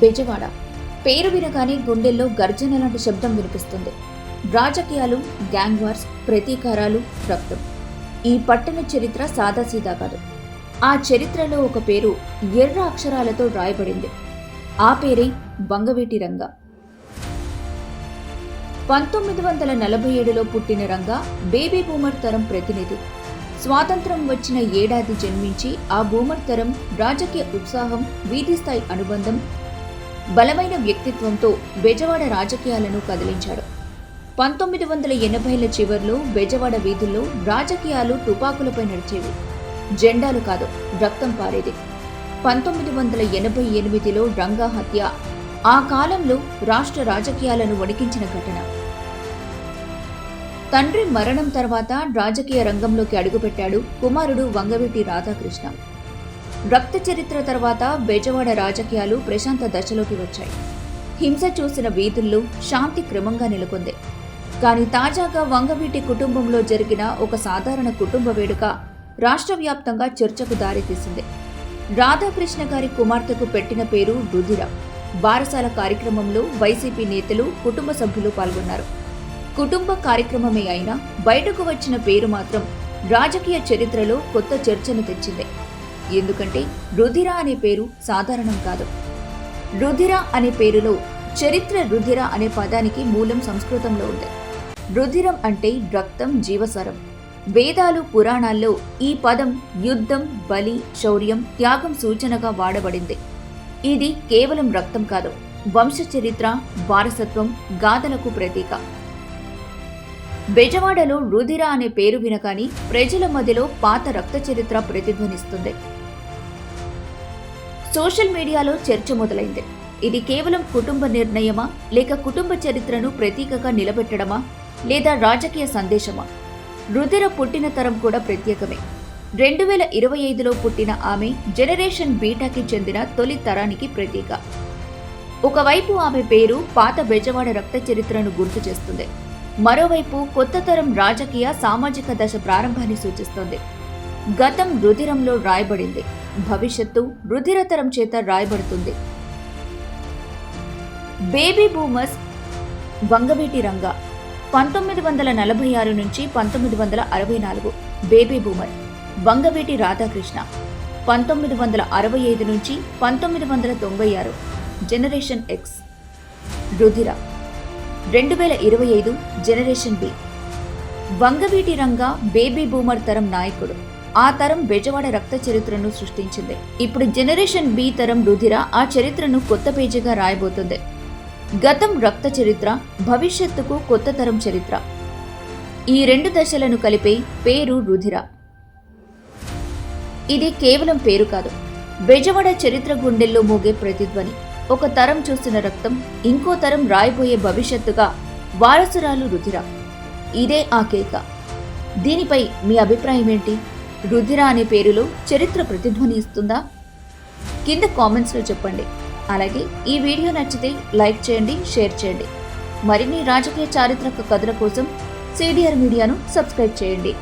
బెజవాడ. పేరు వినగానే గుండెల్లో గర్జన లాంటి శబ్దం వినిపిస్తుంది. రాజకీయాలు గ్యాంగ్ వార్స్ ప్రతీకారాలు రక్తం. ఈ పట్టణ చరిత్ర సాదాసీదా కాదు. ఆ చరిత్రలో ఒక పేరు ఎర్ర అక్షరాలతో రాయబడింది. ఆ పేరే బంగవీటి రంగ. పంతొమ్మిది వందల నలభై ఏడులో పుట్టిన రంగ బేబీ బూమర్ తరం ప్రతినిధి. స్వాతంత్రం వచ్చిన ఏడాది జన్మించి ఆ బూమర్ తరం రాజకీయ ఉత్సాహం వీధి స్థాయి అనుబంధం బలమైన వ్యక్తిత్వంతో బెజవాడ రాజకీయాలను కదిలించాడు. పంతొమ్మిది వందల ఎనభైల చివర్లో బెజవాడ వీధుల్లో రాజకీయాలు తుపాకులపై నడిచేవి. జెండాలు కాదు రక్తం పారేది. పంతొమ్మిది వందల ఎనభై ఎనిమిదిలో రంగా హత్య ఆ కాలంలో రాష్ట్ర రాజకీయాలను వణికించిన ఘటన. తండ్రి మరణం తర్వాత రాజకీయ రంగంలోకి అడుగుపెట్టాడు కుమారుడు వంగవీటి రాధాకృష్ణ. రక్త చరిత్ర తర్వాత బెజవాడ రాజకీయాలు ప్రశాంత దశలోకి వచ్చాయి. హింస చూసిన వీధుల్లో శాంతి క్రమంగా నెలకొంది. కానీ తాజాగా వంగవీటి కుటుంబంలో జరిగిన ఒక సాధారణ కుటుంబ వేడుక రాష్ట్ర వ్యాప్తంగా చర్చకు దారితీసింది. రాధాకృష్ణ గారి కుమార్తెకు పెట్టిన పేరు రుధిర. బారసాల కార్యక్రమంలో వైసీపీ నేతలు కుటుంబ సభ్యులు పాల్గొన్నారు. కుటుంబ కార్యక్రమమే అయినా బయటకు వచ్చిన పేరు మాత్రం రాజకీయ చరిత్రలో కొత్త చర్చను తెచ్చింది. ఎందుకంటే రుధిర అనే పేరు సాధారణం కాదు. రుధిర అనే పేరులో చరిత్ర రుధిర అనే పదానికి మూలం సంస్కృతంలో ఉంది. రుధిరం అంటే రక్తం జీవసరం. వేదాలు పురాణాల్లో ఈ పదం యుద్ధం బలి శౌర్యం త్యాగం సూచనగా వాడబడింది. ఇది కేవలం రక్తం కాదు వంశ చరిత్ర వారసత్వం గాథలకు ప్రతీక. బెజవాడలో రుధిర అనే పేరు వినగాని ప్రజల మధ్యలో పాత రక్త చరిత్ర ప్రతిధ్వనిస్తుంది. సోషల్ మీడియాలో చర్చ మొదలైంది. ఇది కేవలం కుటుంబ నిర్ణయమా? లేక కుటుంబ చరిత్రను ప్రతీకగా నిలబెట్టడమా? లేదా రాజకీయ సందేశమా? రుధిర పుట్టిన తరం కూడా ప్రత్యేకమే. రెండు వేల ఇరవై ఐదులో పుట్టిన ఆమె జనరేషన్ బీటాకి చెందిన తొలి తరానికి ప్రతీక. ఒకవైపు ఆమె పేరు పాత బెజవాడ రక్త చరిత్రను గుర్తు చేస్తుంది. మరోవైపు కొత్త తరం రాజకీయ సామాజిక దశ ప్రారంభాన్ని సూచిస్తోంది. గతం రుధిరంలో రాయబడింది. భవిష్యత్తు రుధిరతరం చేత రాయబడుతుంది. బేబీ బూమర్స్ వంగవీటి రంగ. పంతొమ్మిది వందల నలభై ఆరు నుంచి పంతొమ్మిది వందల అరవై నాలుగు బేబీ బూమర్ వంగవీటి రాధాకృష్ణ. పంతొమ్మిది వందల అరవై ఐదు నుంచి పంతొమ్మిది వందల తొంభై ఆరు జనరేషన్ ఎక్స్ రుధిర. రెండు వేల ఇరవై ఐదు జనరేషన్ బి వంగవీటి రంగ బేబీ బూమర్ తరం నాయకుడు. ఆ తరం బెజవాడ రక్త చరిత్రను సృష్టించింది. ఇప్పుడు జనరేషన్ బి తరం రుధిర ఆ చరిత్రను కొత్త పేజీగా రాయబోతుంది. గతం రక్త చరిత్ర భవిష్యత్తుకు కొత్త తరం చరిత్ర. ఈ రెండు దశలను కలిపే పేరు రుధిర. ఇది కేవలం పేరు కాదు. బెజవాడ చరిత్ర గుండెల్లో మోగే ప్రతిధ్వని. ఒక తరం చూసిన రక్తం ఇంకో తరం రాయబోయే భవిష్యత్తుగా వారసురాలు రుధిర. ఇదే ఆ కేక. దీనిపై మీ అభిప్రాయం ఏంటి రుధిర అనే పేరులో చరిత్ర ప్రతిధ్వని ఇస్తుందా? కింద కామెంట్స్లో చెప్పండి. అలాగే ఈ వీడియో నచ్చితే లైక్ చేయండి షేర్ చేయండి. మరిన్ని రాజకీయ చారిత్రక కథల కోసం సిడిఆర్ మీడియాను సబ్స్క్రైబ్ చేయండి.